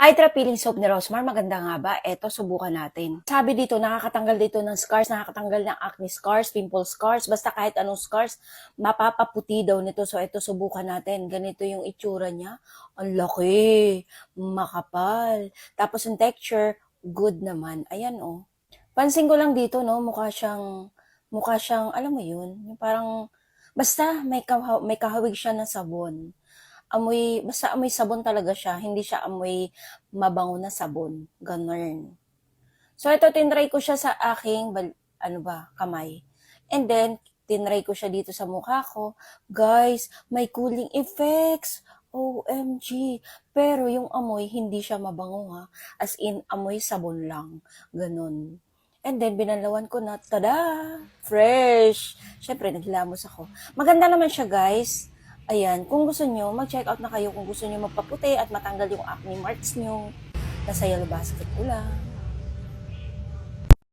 Hydra Peeling Soap ni Rosmar, maganda nga ba? Eto, subukan natin. Sabi dito, nakakatanggal dito ng scars, nakakatanggal ng acne scars, pimple scars, basta kahit anong scars, mapapaputi daw nito. So, eto, subukan natin. Ganito yung itsura niya. Ang laki, makapal. Tapos yung texture, good naman. Ayan, oh. Pansin ko lang dito, no, mukha siyang, mukha siyang, alam mo yun, parang, basta may, kaha- may kahawig siya ng sabon amoy, basta amoy sabon talaga siya, hindi siya amoy mabango na sabon. Ganun. So, ito, tinry ko siya sa aking, bal- ano ba, kamay. And then, tinry ko siya dito sa mukha ko. Guys, may cooling effects. OMG. Pero yung amoy, hindi siya mabango ha. As in, amoy sabon lang. Ganun. And then, binalawan ko na, tada! Fresh! Siyempre, naghilamos ako. Maganda naman siya, guys. Ayan, kung gusto nyo, mag-check out na kayo kung gusto nyo magpaputi at matanggal yung acne marks nyo. Nasa yellow basket ko lang.